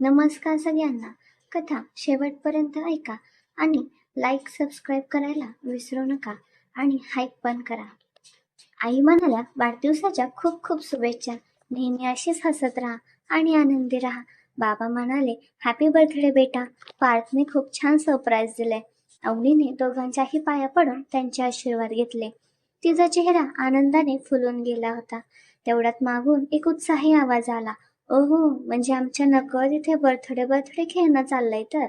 नमस्कार सगळ्यांना. कथा शेवटपर्यंत ऐका आणि लाईक सबस्क्राईब करायला विसरू नका आणि हाईक पण करा. आई म्हणाल्या वाढदिवसाच्या खूप खूप शुभेच्छा. नेहमी अशीच हसत राहा आणि आनंदी राहा. बाबा म्हणाले हॅपी बर्थडे बेटा. पार्थने खूप छान सरप्राईज दिले अवनीने दोघांच्याही पाया पडून त्यांचे आशीर्वाद घेतले. तिचा चेहरा आनंदाने फुलून गेला होता. तेवढ्यात मागून एक उत्साही आवाज आला. ओहो म्हणजे आमच्या नकळत इथे बर्थडे बर्थडे खेळणं चाललंय तर.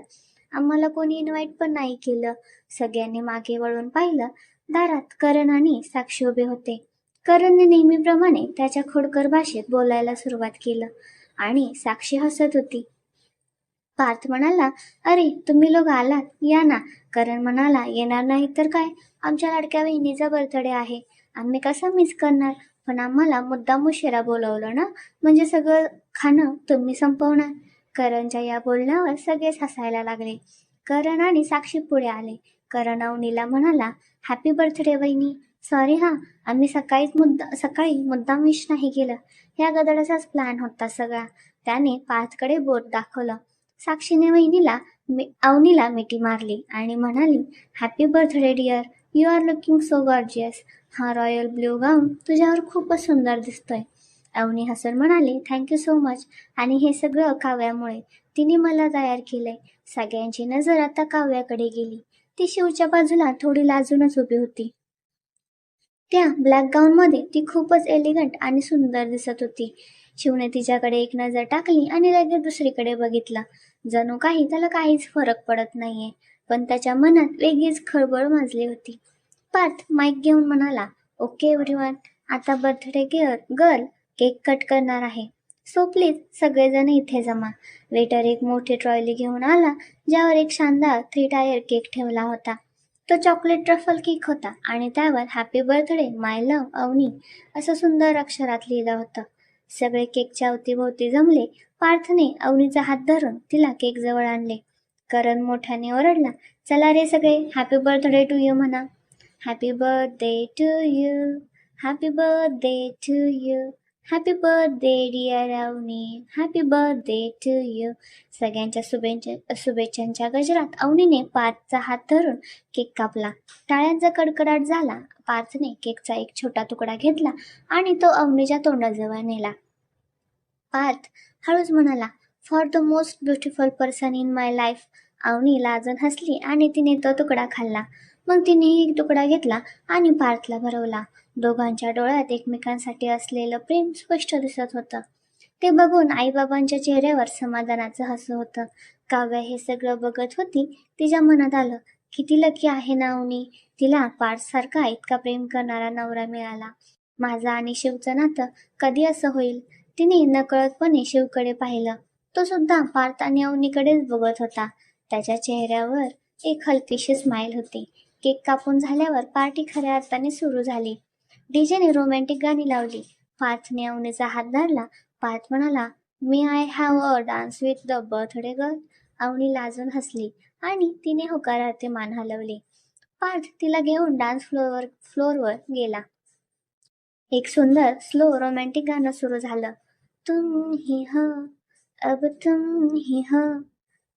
आम्हाला कोणी इन्व्हाइट पण नाही केलं. सगळ्यांनी मागे वळून पाहिलं. दारात करण आणि साक्षी उभे होते. करणने नेहमीप्रमाणे त्याच्या खोडकर भाषेत बोलायला सुरुवात केलं आणि साक्षी हसत होती. पार्थ म्हणाला अरे तुम्ही लोक आलात. या ना. करण म्हणाला येणार नाही तर काय? आमच्या लाडक्या बहिणीचा बर्थडे आहे. आम्ही कसा मिस करणार? पण आम्हाला मुद्दाम उशिरा बोलवलं ना? म्हणजे सगळं खाणं तुम्ही संपवणार. करणच्या या बोलण्यावर सगळेच हसायला लागले. करण आणि साक्षी पुढे आले. करण अवनीला म्हणाला हॅपी बर्थडे वहिनी. सॉरी हा. आम्ही सकाळीच मुद्दा सकाळी मुद्दाम विश नाही केलं. या गदडाचाच प्लॅन होता सगळा. त्याने पार्थकडे बोट दाखवलं. साक्षीने वहिनीला मी अवनीला मिठी मारली आणि म्हणाली happy birthday dear you are looking so gorgeous हा रॉयल ब्ल्यू गाऊन तुझ्यावर खूपच सुंदर दिसतोय. अवनी हसून म्हणाले थँक्यू सो मच आणि हे सगळं काव्यामुळे तिने मला तयार केलंय. सगळ्यांची नजर आता काव्याकडे गेली. ती शिवच्या बाजूला थोडी लाजूनच उभी होती. त्या ब्लॅक गाऊनमध्ये ती खूपच एलिगंट आणि सुंदर दिसत होती. शिवने तिच्याकडे एक नजर टाकली आणि लगेच दुसरीकडे बघितला. जणू काही त्याला काहीच फरक पडत नाहीये. पण त्याच्या मनात वेगळीच खळबळ माजली होती. पार्थ माईक घेऊन म्हणाला ओके एव्हरीवन आता birthday gear girl cake cut करणार आहे. सो प्लीज सगळेजण इथे जमा. वेटर एक मोठी ट्रॉयली घेऊन आला ज्यावर एक शानदार थ्री टायर केक ठेवला होता. तो चॉकलेट ट्रफल केक होता आणि त्यावर happy birthday my love Avani असं सुंदर अक्षरात लिहिलं होतं. सगळे केकच्या अवतीभोवती जमले. पार्थने अवनीचा हात धरून तिला केक जवळ आणले. करण मोठ्याने ओरडला चला रे सगळे हॅपी बर्थडे टू यू म्हणा. Happy birthday to you happy birthday to you happy birthday dear Avani happy birthday to you सगळ्यांच्या शुभेच्छा शुभेच्छांच्या गजरात अवनीने पार्थचा हात धरून केक कापला. टाळ्यांचा कडकडाट झाला. पार्थने केकचा एक छोटा तुकडा घेतला आणि तो अवनीच्या तोंडाजवळ नेला. पार्थ हळूच म्हणाला for the most beautiful person in my life Avani लाजन हसली आणि तिने तो तुकडा खाल्ला. मग तिनेही एक तुकडा घेतला आणि पार्थला भरवला. दोघांच्या डोळ्यात एकमेकांसाठी असलेलं प्रेम स्पष्ट दिसत होतं. ते बघून आईबाबांच्या चेहऱ्यावर समाधानाचं हसं होतं. काव्या हे सगळं बघत होती तिच्या मनात आलं किती लकी आहे ना अवनी तिला पार्थसारखा इतका प्रेम करणारा नवरा मिळाला. माझं आणि शिवचं नातं कधी असं होईल? तिने नकळतपणे शिवकडे पाहिलं. तो सुद्धा पार्थ अवनीकडेच बघत होता. त्याच्या चेहऱ्यावर एक हलकीशी स्माईल होती. केक कापून झाल्यावर पार्टी खऱ्या अर्थाने सुरू झाली. डीजेने रोमॅन्टिक गाणी लावली. पार्थने अवनीचा हात धरला. पार्थ म्हणाला may I have a dance with the birthday girl Avani लाजून हसली आणि तिने होकारार्थी मान हलवली. पार्थ तिला घेऊन डान्स फ्लोअर फ्लोअरवर गेला. एक सुंदर स्लो रोमॅन्टिक गाणं सुरू झालं. तुम ही ह अब तुम ही हो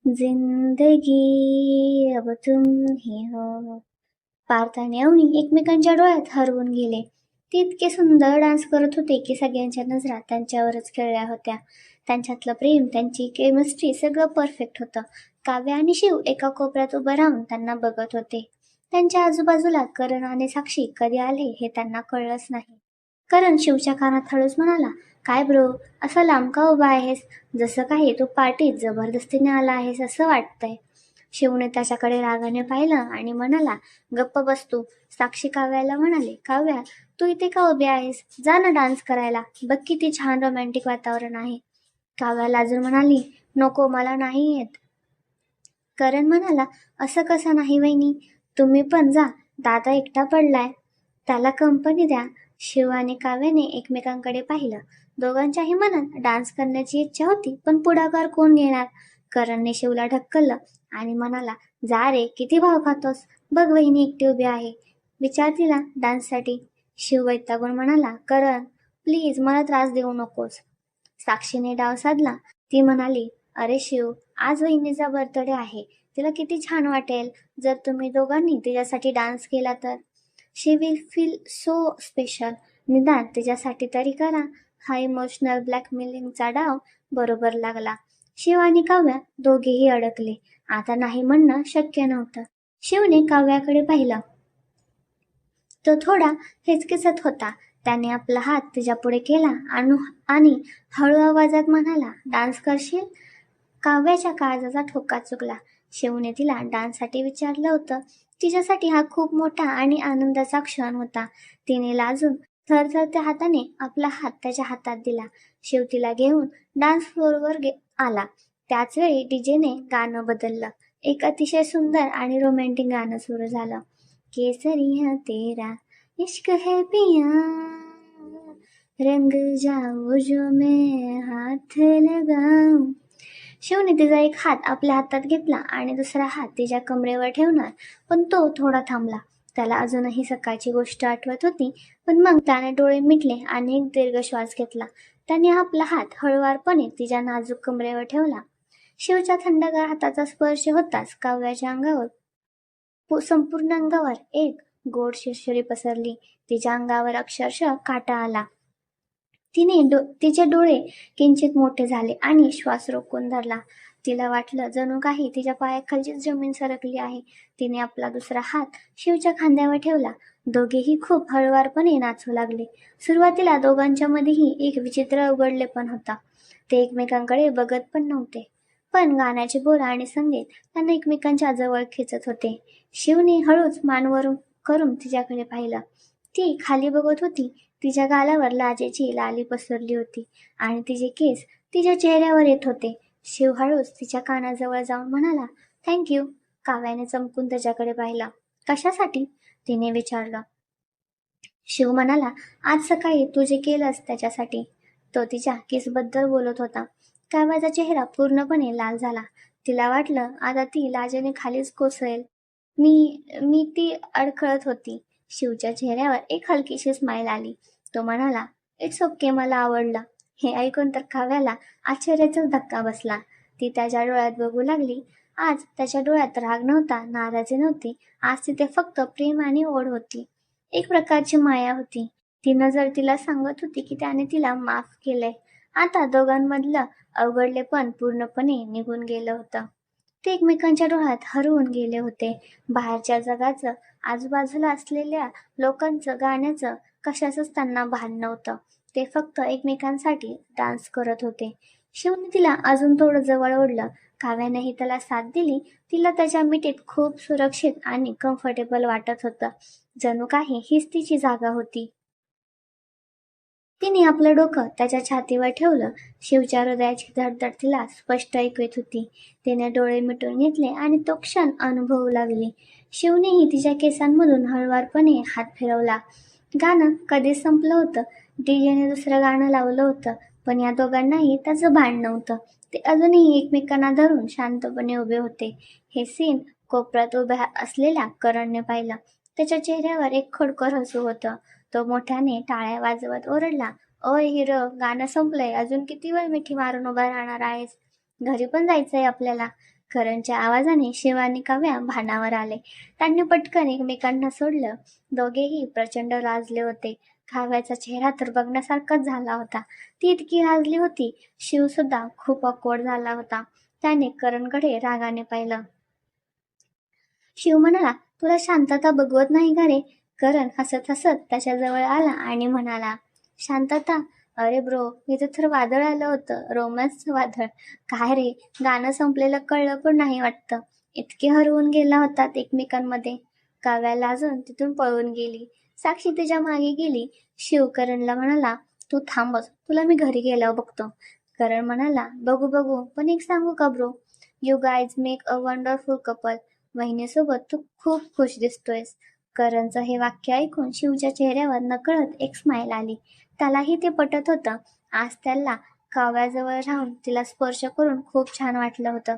जिंदगी अब तुम ही हो. पार्थ आणि अवनी एकमेकांच्या डोळ्यात हरवून गेले. ते इतके सुंदर डान्स करत होते की सगळ्यांच्या नजरा त्यांच्यावरच खेळल्या होत्या. त्यांच्यातलं प्रेम त्यांची केमिस्ट्री सगळं परफेक्ट होतं. काव्य आणि शिव एका कोपऱ्यात उभं राहून त्यांना बघत होते. त्यांच्या आजूबाजूला करण आणि साक्षी कधी आले हे त्यांना कळलंच नाही. करण शिवच्या कानात हळूच म्हणाला काय ब्रो? असं लांब का उभा आहेस जसं काही तू पार्टीत जबरदस्तीने आला आहेस असं वाटतंय. शिवने त्याच्याकडे रागाने पाहिलं आणि म्हणाला गप्प बसतो साक्षी काव्याला म्हणाले काव्या तू इथे का उभी आहेस? जा ना डान्स करायला. बघ किती छान रोमॅन्टिक वातावरण आहे. काव्याला अजून म्हणाली नको मला नाही येत. करण म्हणाला असं कसं नाही वहिनी? तुम्ही पण जा दादा एकटा पडलाय. त्याला कंपनी द्या. शिव आणि काव्याने एकमेकांकडे पाहिलं. दोघांच्याही मनात डान्स करण्याची इच्छा होती पण पुढाकार कोण घेणार? करणने शिवला ढक्कललं आणि म्हणाला जा रे किती भाव खातोस? बघ वहिनी एकटी उभी आहे. विचार तिला डान्ससाठी. शिव वैतागून म्हणाला करण प्लीज मला त्रास देऊ नकोस. साक्षीने डाव साधला. ती म्हणाली अरे शिव आज वहिनीचा बर्थडे आहे. तिला किती छान वाटेल. जर तुम्ही दोघांनी तिच्यासाठी डान्स केला तर. She will feel so special निदान तिच्यासाठी तरी करा. हा इमोशनल ब्लॅकमेलिंगचा डाव बरोबर लागला. शिव आणि काव्या दोघेही अडकले. आता नाही म्हणणं शक्य नव्हतं. शिवने काव्याकडे पाहिलं. तो थोडा हिचकिचत होता. त्याने आपला हात तिच्यापुढे केला आणि आणि हळू आवाजात म्हणाला डान्स करशील? काव्याच्या काळजाचा ठोका चुकला. शिवने तिला डान्ससाठी विचारलं होतं. तिच्यासाठी हा खूप मोठा आणि आनंदाचा क्षण होता. तिने लाजून थरथरत्या हाताने आपला हात त्याच्या हातात दिला. शिव तिला घेऊन डान्स फ्लोअरवर गे आला. त्याच वेळी डीजेने गाणं बदललं. एक अतिशय सुंदर आणि रोमॅन्टिक गाणं सुरू झालं. केसरिया तेरा इश्क है पिया रंग जाओ जो मैं हाथ लगाऊ. शिवने तिचा एक हात आपल्या हातात घेतला आणि दुसरा हात तिच्या कमरेवर ठेवणार पण तो थोडा थांबला. त्याला अजूनही सकाळची गोष्ट आठवत होती पण मग त्याने डोळे मिटले आणि एक दीर्घ श्वास घेतला. त्याने आपला हात हळुवारपणे तिच्या नाजूक कमरेवर ठेवला. शिवच्या थंडगार हाताचा स्पर्श होताच काव्याच्या अंगावर संपूर्ण अंगावर एक गोड शिरशिरी पसरली. तिच्या अंगावर अक्षरशः काटा आला. तिने डो तिचे डोळे किंचित मोठे झाले आणि श्वास रोखून धरला. तिला वाटलं जणू काही तिच्या पायाखालचीच जमीन सरकली आहे. तिने आपला दुसरा हात शिवच्या खांद्यावर ठेवला. दोघेही खूप हळुवारपणे नाचू लागले. सुरुवातीला दोघांच्या मध्येही एक विचित्र उघडले पण होता. ते एकमेकांकडे बघत पण नव्हते. पण गाण्याचे बोल आणि संगीत त्यांना एकमेकांच्या जवळ खेचत होते. शिवने हळूच मानवरून करून तिच्याकडे पाहिलं. ती खाली बघत होती. तिच्या गालावर लाजेची लाली पसरली होती. आणि तिचे केस तिच्या चेहऱ्यावर येत होते. शिव हळूच तिच्या कानाजवळ जाऊन म्हणाला थँक्यू काव्याने चमकून त्याच्याकडे पाहिला. कशासाठी? तिने विचारलं. शिव म्हणाला आज सकाळी तू जे केलंस त्याच्यासाठी. तो तिच्या केसबद्दल बोलत होता. काव्याचा चेहरा पूर्णपणे लाल झाला. तिला वाटलं आता ती लाजेने खालीच कोसळेल. मी मी ती अडखळत होती. शिवच्या चेहऱ्यावर एक हलकीशी स्माईल आली. तो म्हणाला इट्स ओके मला आवडलं. हे ऐकून तर काव्याला आश्चर्याचाच धक्का बसला. ती त्याच्या डोळ्यात बघू लागली. आज त्याच्या डोळ्यात राग नव्हता नाराजी नव्हती. आज तिथे फक्त प्रेम आणि ओढ होती. एक प्रकारची माया होती. ती नजर तिला सांगत होती की त्याने तिला माफ केलंय. आता दोघांमधलं अवघडले पण पूर्णपणे निघून गेलं होतं. ते एकमेकांच्या डोळ्यात हरवून गेले होते. बाहेरच्या जगाचं आजूबाजूला असलेल्या लोकांचं गाण्याचं कशाचंच त्यांना भान नव्हतं. ते फक्त एकमेकांसाठी डान्स करत होते. शिवने तिला अजून थोडं जवळ ओढलं. काव्यानेही त्याला साथ दिली. तिला त्याच्या मिठीत खूप सुरक्षित आणि कम्फर्टेबल वाटत होतं. जणू काही हीच तिची जागा होती. तिने आपलं डोकं त्याच्या छातीवर ठेवलं. शिवच्या हृदयाची धडधड तिला स्पष्ट ऐकू येत होती. तिने डोळे मिटून घेतले आणि तो क्षण अनुभवू लागली. शिवनेही तिच्या केसांमधून हळुवारपणे हात फिरवला. गाणं कधी संपलं होतं? डीजेने दुसरं गाणं लावलं होतं पण या दोघांनाही त्याचं भान नव्हतं. ते अजूनही एकमेकांना धरून शांतपणे उभे होते. हे सीन कोपऱ्यात उभ्या असलेल्या करणने पाहिलं. त्याच्या चेहऱ्यावर एक खडकर हसू होतं. तो मोठ्याने टाळ्या वाजवत ओरडला ओय हिरो गाणं संपलंय. अजून किती वेळ मिठी मारून उभा राहणार आहेस? घरी पण जायचंय आपल्याला. करणच्या आवाजाने शिवानी काव्या भानावर आले. त्यांनी पटकन एकमेकांना सोडलं. दोघेही प्रचंड लाजले होते. काव्याचा चेहरा तर बघण्यासारखाच झाला होता. ती इतकी लाजली होती शिव सुद्धा खूप अकोड झाला होता. त्याने करणकडे रागाने पाहिलं. शिव म्हणाला तुला शांतता बघवत नाही का रे? करण हसत हसत त्याच्याजवळ आला आणि म्हणाला शांतता? अरे ब्रो इथं तर वादळ आलं होतं. रोमॅन्सचं वादळ. काय रे? गाणं संपलेलं कळलं पण नाही वाटतं. इतके हरवून गेला होतात एकमेकांमध्ये. काव्याला अजून तिथून पळून गेली. साक्षी तिच्यामागे गेली. शिवकरणला म्हणाला तू थांबच तुला मी घरी गेल्यावर बघतो. करण म्हणाला बघू बघू पण एक सांगू का bro? You guys make a wonderful couple वहिनीसोबत तू खूप खुश दिसतोयस. करणचं हे वाक्य ऐकून शिवच्या चेहऱ्यावर नकळत एक स्माईल आली. त्यालाही ते पटत होतं. आज त्याला काव्याजवळ राहून तिला स्पर्श करून खूप छान वाटलं होतं.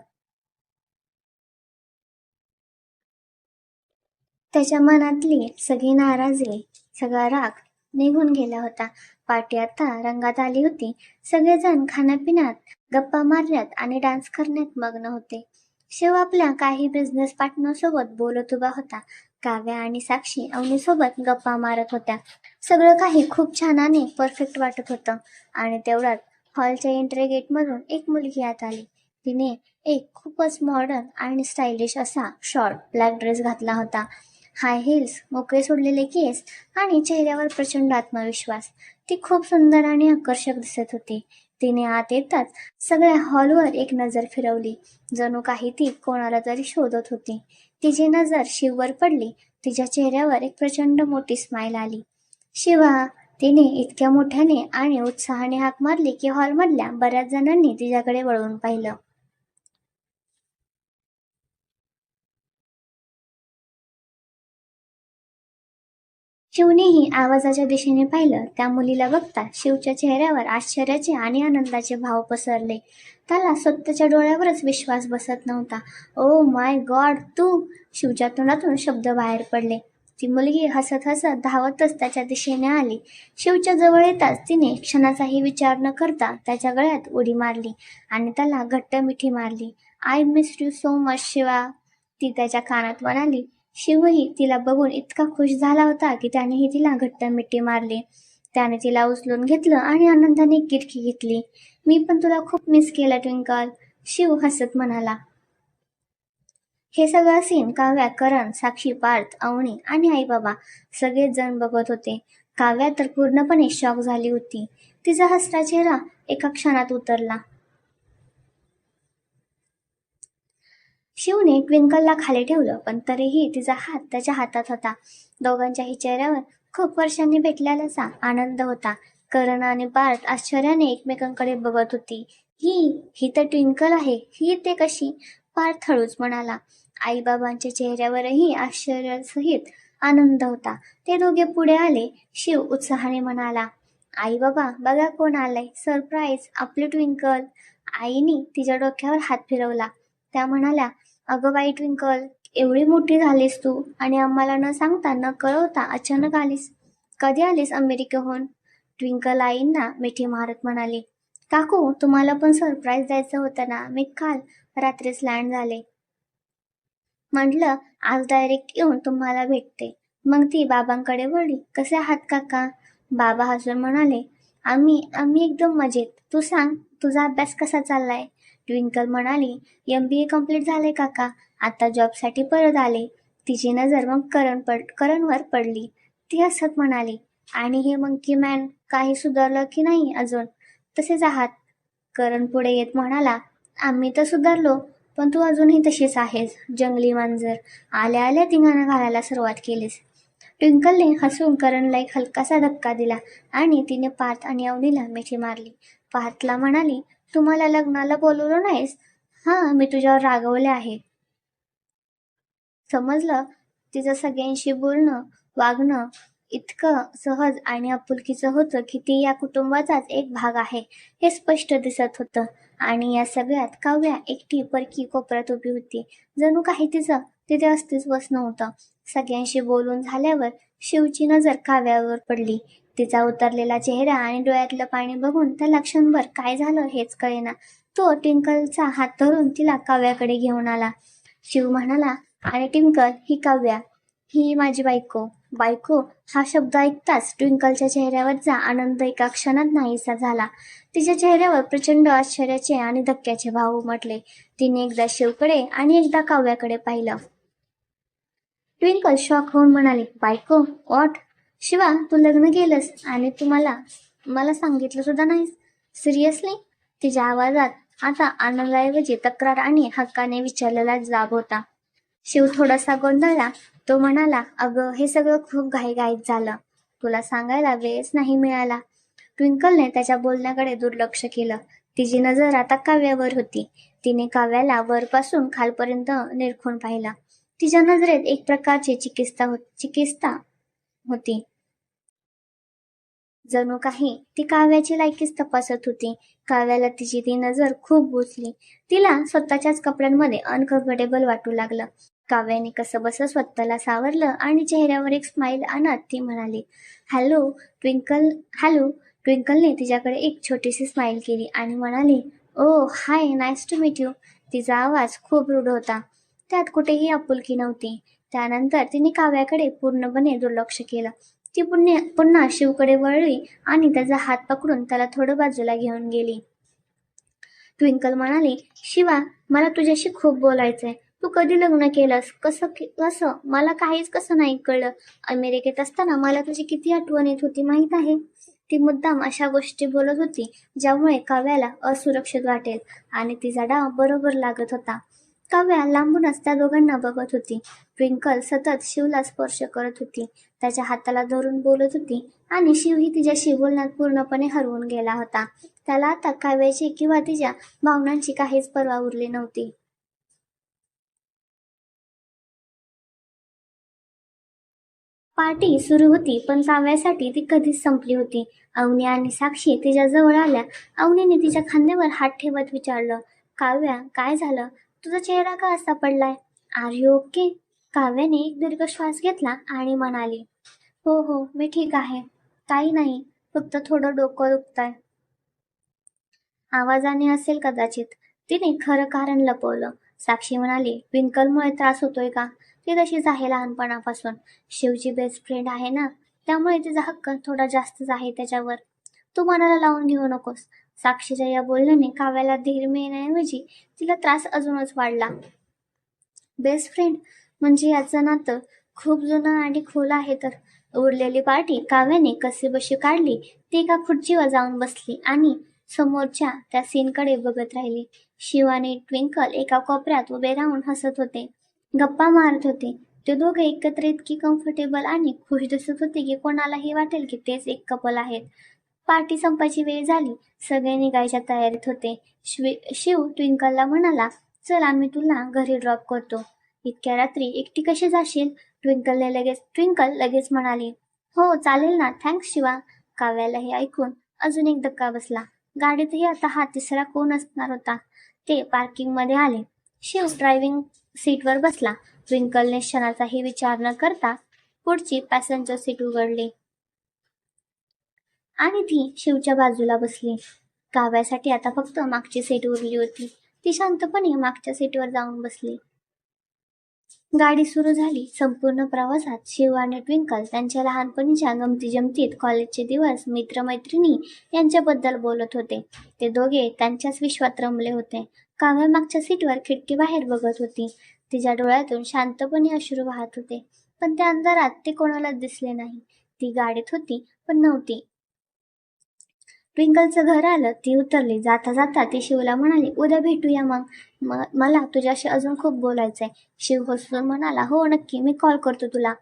त्याच्या मनातली सगळी नाराजी सगळा राग निघून गेला होता. पार्टी आता रंगात आली होती. सगळेजण खाण्यापिण्यात गप्पा मारण्यात आणि डान्स करण्यात मग्न होते. शिव आपल्या काही बिझनेस पार्टनर सोबत बोलत उभा होता. काव्या आणि साक्षी अवनी सोबत गप्पा मारत होत्या. सगळं काही खूप छानाने परफेक्ट वाटत होतं. आणि तेवढ्यात हॉलच्या एंट्री गेटमधून एक मुलगी आत आली. तिने एक खूपच मॉडर्न आणि स्टायलिश असा शॉर्ट ब्लॅक ड्रेस घातला होता. हाय हिल्स मोकळे सोडलेले केस आणि चेहऱ्यावर प्रचंड आत्मविश्वास. ती खूप सुंदर आणि आकर्षक दिसत होती. तिने आत येताच सगळ्या हॉलवर एक नजर फिरवली. जणू काही ती कोणाला तरी शोधत होती. तिची नजर शिववर पडली. तिच्या चेहऱ्यावर एक प्रचंड मोठी स्माईल आली. शिवा तिने इतक्या मोठ्याने आणि उत्साहाने हाक मारली की हॉलमधल्या बऱ्याच जणांनी तिच्याकडे वळून पाहिलं. शिवनेही आवाजाच्या दिशेने पाहिलं. त्या मुलीला बघता शिवच्या चेहऱ्यावर आश्चर्याचे आणि आनंदाचे भाव पसरले. त्याला स्वतःच्या डोळ्यावरच विश्वास बसत नव्हता. ओ माय गॉड तू! शिवच्या तोंडातून शब्द बाहेर पडले. ती मुलगी हसत हसत धावतच त्याच्या दिशेने आली. शिवच्या जवळ येताच तिने क्षणाचाही विचार न करता त्याच्या गळ्यात उडी मारली आणि त्याला घट्ट मिठी मारली. I miss you so much Shiva ती त्याच्या कानात म्हणाली. शिवही तिला बघून इतका खुश झाला होता की त्यानेही तिला घट्ट मिठी मारली. त्याने तिला उचलून घेतलं आणि आनंदाने किटकी घेतली. मी पण तुला खूप मिस केलं ट्विंकल शिव हसत म्हणाला. हे सगळं सीन काव्या करण साक्षी पार्थ अवणी आणि आई बाबा सगळेच जण बघत होते. काव्या तर पूर्णपणे शॉक झाली होती. तिचा हसरा चेहरा एका क्षणात उतरला. शिवने ट्विंकलला खाली ठेवलं पण तरीही तिचा हात त्याच्या हातात होता. दोघांच्याही चेहऱ्यावर खूप वर्षांनी भेटलेल्याचा आनंद होता. करण आणि पार्थ आश्चर्याने एकमेकांकडे बघत होती. ही ही तर ट्विंकल आहे ही ते कशी? पार्थ हळूच म्हणाला. आईबाबांच्या चेहऱ्यावरही आश्चर्यासहित आनंद होता. ते दोघे पुढे आले शिव उत्साहाने म्हणाला आई बाबा बघा कोण आलाय सरप्राईज आपली ट्विंकल. आईनी तिच्या डोक्यावर हात फिरवला. त्या म्हणाल्या अगं बाई ट्विंकल एवढी मोठी झालीस तू आणि आम्हाला न सांगता न कळवता अचानक आलीस. कधी आलीस अमेरिकेहून? ट्विंकल आईंना मिठी मारत म्हणाली काकू तुम्हाला पण सरप्राईज द्यायचं होतं ना? मी काल रात्रीच लँड झाले. म्हटलं आज डायरेक्ट येऊन तुम्हाला भेटते. मग ती बाबांकडे वळली. कसे आहात काका? बाबा हसून म्हणाले आम्ही आम्ही एकदम मजेत. तू सांग तुझा अभ्यास कसा चाललाय? ट्विंकल म्हणाली एम बी ए कंप्लीट झाले काका. आता जॉबसाठी परत आले. तिची नजर मग करण पड करणवर पडली. ती हसत म्हणाली आणि हे मंकी मॅन काही सुधारलं की नाही अजून? तसेच आहात. करण पुढे येत म्हणाला आम्ही तर सुधारलो पण तू अजूनही तशीच आहेस जंगली मांजर. आल्या आल्या तिघांना घालायला सुरुवात केलीस. ट्विंकलने हसून करणला एक हलकासा धक्का दिला आणि तिने पार्थ आणि अवनीला मिठी मारली. पार्थला म्हणाली तुम्हाला लग्नाला बोलवलं नाहीस? हा मी तुझ्यावर रागवले आहे. समजलं? तिचं सगळ्यांशी बोलणं वागणं इतकं सहज आणि आपुलकीचं होतं की ती या कुटुंबाचाच एक भाग आहे हे स्पष्ट दिसत होतं. आणि या सगळ्यात काव्या एकटी परकी कोपऱ्यात उभी होती. जणू काही तिचं तिथे अस्तित्वच नव्हतं. सगळ्यांशी बोलून झाल्यावर शिवची नजर काव्यावर पडली. तिचा उतरलेला चेहरा आणि डोळ्यातलं पाणी बघून त्याला क्षणभर काय झालं हेच कळेना. तो टिंकलचा हात धरून तिला काव्याकडे घेऊन आला. शिव म्हणाला आणि टिंकल ही काव्या. ही माझी बायको. बायको हा शब्द ऐकताच ट्विंकलच्या चेहऱ्यावरचा आनंद एका क्षणात नाहीसा झाला. तिच्या चेहऱ्यावर प्रचंड आश्चर्याचे आणि धक्क्याचे भाव उमटले. तिने एकदा शिवकडे आणि एकदा काव्याकडे पाहिलं. ट्विंकल शॉक होऊन म्हणाले बायको वॉट? शिवा तू लग्न केलंस आणि तू मला मला सांगितलं सुद्धा नाहीस. सिरियसली तिच्या आवाजात आता आनंदाऐवजी तक्रार आणि हक्काने विचारलेला जाब होता. शिव थोडासा गोंधळला. तो म्हणाला अगं हे सगळं खूप घाईघाईत झालं. तुला सांगायला वेळच नाही मिळाला. ट्विंकलने त्याच्या बोलण्याकडे दुर्लक्ष केलं. तिची नजर आता काव्यावर होती. तिने काव्याला वरपासून खालपर्यंत निरखून पाहिला. तिच्या नजरेत एक प्रकारची चिकित्सा हो चिकित्सा होती. जणू काही. ती काव्याची लायकीच तपासत होती. काव्याला तिची ती नजर खूप बोचली तिला स्वतःच्याच कपड्यांमध्ये अनकम्फर्टेबल वाटू लागलं. काव्याने कसं बसं स्वतःला सावरलं आणि चेहऱ्यावर एक स्माईल आणत ती म्हणाली हॅलो ट्विंकल हॅलो. ट्विंकलने तिच्याकडे एक छोटीशी स्माईल केली आणि म्हणाली ओ hi nice to meet you तिचा आवाज खूप रूढ होता. त्यात कुठेही आपुलकी नव्हती. त्यानंतर तिने काव्याकडे पूर्णपणे दुर्लक्ष केलं. ती पुन्हा पुन्हा शिवकडे वळली आणि त्याचा हात पकडून त्याला थोडं बाजूला घेऊन गेली. ट्विंकल म्हणाली शिवा मला तुझ्याशी खूप बोलायचंय. तू कधी लग्न केलंस? कसं कसं? मला काहीच कसं नाही कळलं. अमेरिकेत असताना मला तुझी किती आठवण येत होती माहीत आहे ती मुद्दाम अशा गोष्टी बोलत होती ज्यामुळे काव्याला असुरक्षित वाटेल आणि तिचा डाव बरोबर लागत होता. काव्या लांबूनच त्या दोघांना बघत होती. ट्विंकल सतत शिवला स्पर्श करत होती. त्याच्या हाताला धरून बोलत होती आणि शिवही तिच्याशी बोलण्यात पूर्णपणे हरवून गेला होता. त्याला आता काव्याची किंवा तिच्या भावनांची काहीच पर्वा उरली नव्हती. पार्टी सुरू होती पण काव्यासाठी ती कधीच संपली होती. अवनी आणि साक्षी तिच्या जवळ आल्या. अवनीने तिच्या खांद्यावर हात ठेवत विचारलं काव्या काय झालं? तुझा चेहरा का असा पडलाय? आर यू ओके काव्याने एक दीर्घ श्वास घेतला आणि म्हणाली हो हो मी ठीक आहे. काही नाही फक्त थोडं डोकं दुखतंय. आवाजाने असेल कदाचित. तिने खरं कारण लपवलं. साक्षी म्हणाली विंकलमुळे त्रास होतोय का? ती तशीच आहे लहानपणापासून? शिवची बेस्ट फ्रेंड आहे ना? त्यामुळे तिचा हक्क थोडा जास्तच आहे त्याच्यावर. तू मनाला लावून घेऊ नकोस. साक्षीच्या या बोलण्याने काव्याला धीर मिळण्याऐवजी तिला त्रास अजूनच वाढला. बेस्ट फ्रेंड म्हणजे याचं नातं खूप जुनं आणि खोल आहे तर. उरलेली पार्टी काव्याने कसे बशी काढली ती एका खुर्चीवर जाऊन बसली आणि समोरच्या त्या सीनकडे बघत राहिली. शिव आणि ट्विंकल एका कोपऱ्यात उभे राहून हसत होते. गप्पा मारत होते. ते दोघे एकत्र इतकी कम्फर्टेबल आणि खुश दिसत होते की कोणालाही वाटेल की तेच एक कपल आहेत. पार्टी संपायची वेळ झाली. सगळे निघायच्या तयारीत होते. शिव ट्विंकलला म्हणाला चल आम्ही तुला घरी ड्रॉप करतो. इतक्या रात्री एकटी कशी जाशील? ट्विंकलने लगेच ट्विंकल लगेच म्हणाली हो चालेल ना. थँक्स शिवा. काव्याला हे ऐकून अजून एक धक्का बसला. गाडीतही आता हा तिसरा कोण असणार होता? ते पार्किंगमध्ये आले. शिव ड्रायव्हिंग सीटवर बसला. ट्विंकलने क्षणाचाही विचार न करता पुढची पॅसेंजर सीट उघडली. आणि ती शिवच्या बाजूला बसली. काव्यासाठी आता फक्त मागची सीट उरली होती. ती शांतपणे मागच्या सीटवर जाऊन बसली. गाडी सुरू झाली. संपूर्ण प्रवासात शिव आणि ट्विंकल त्यांच्या लहानपणीच्या गमती जमतीत कॉलेजचे दिवस मित्रमैत्रिणी यांच्याबद्दल बोलत होते. ते दोघे त्यांच्याच विश्वात रमले होते. काव्या मागच्या सीटवर खिडकी बाहेर बघत होती. तिच्या डोळ्यातून शांतपणे अश्रू वाहत होते. पण त्या अंधारात ते कोणालाच दिसले नाही. ती गाडीत होती पण नव्हती. ट्विंकलचं घर आलं ती उतरली. जाता जाता ती शिवला म्हणाली उद्या भेटूया मग. म- मला तुझ्याशी अजून खूप बोलायचंय. शिव हसून म्हणाला हो नक्की. मी कॉल करतो तुला.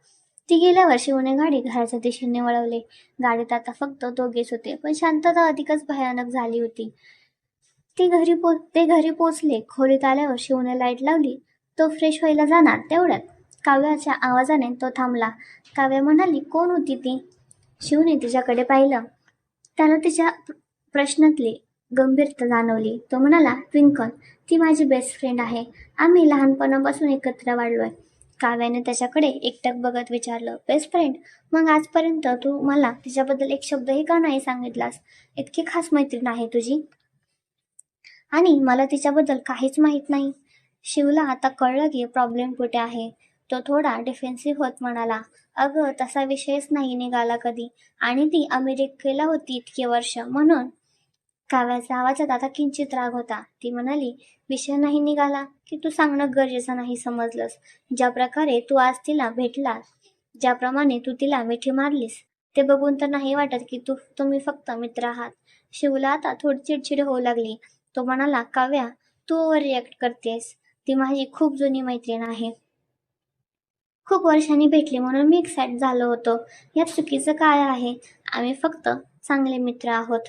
ती गेल्यावर शिवने गाडी घराच्या दिशेने वळवली. गाडीत आता फक्त दोघेच होते पण शांतता अधिकच भयानक झाली होती. ती घरी पो ते घरी पोचले खोलीत आल्यावर शिवने लाइट लावली. तो फ्रेश व्हायला जाणार तेवढ्यात. काव्याच्या आवाजाने तो थांबला. काव्या म्हणाली कोण होती ती? शिवने तिच्याकडे पाहिलं. त्याला तिच्या प्रश्नातली गंभीरता जाणवली. तो म्हणाला ट्विंकल ती माझी बेस्ट फ्रेंड आहे. आम्ही लहानपणापासून एकत्र वाढलोय. काव्याने त्याच्याकडे एकटक बघत विचारलं बेस्ट फ्रेंड मग आजपर्यंत तू मला तिच्याबद्दल एक शब्दही का नाही सांगितलास? इतकी खास मैत्रीण आहे तुझी. आणि मला तिच्याबद्दल काहीच माहीत नाही. शिवला आता कळलं की प्रॉब्लेम कुठे आहे. तो थोडा डिफेन्सिव्ह होत म्हणाला. अगं तसा विषयच नाही निघाला कधी. आणि ती अमेरिकेला होती इतके वर्ष. म्हणून काव्याचा आवाजात आता किंचित राग होता. ती म्हणाली विषय नाही निघाला की तू सांगणं गरजेचं नाही समजलंस. ज्या प्रकारे तू आज तिला भेटलास ज्याप्रमाणे तू तिला मिठी मारलीस ते बघून तर नाही वाटत की तू तुम्ही फक्त मित्र आहात. शिवला आता थोडी चिडचिड होऊ लागली. तो म्हणाला काव्या तू ओव्हर रिॲक्ट करतेस. ती माझी खूप जुनी मैत्रीण आहे. खूप वर्षांनी भेटली म्हणून मी एक्साइट झालो होतो. यात चुकीचं काय आहे? आम्ही फक्त चांगले मित्र आहोत.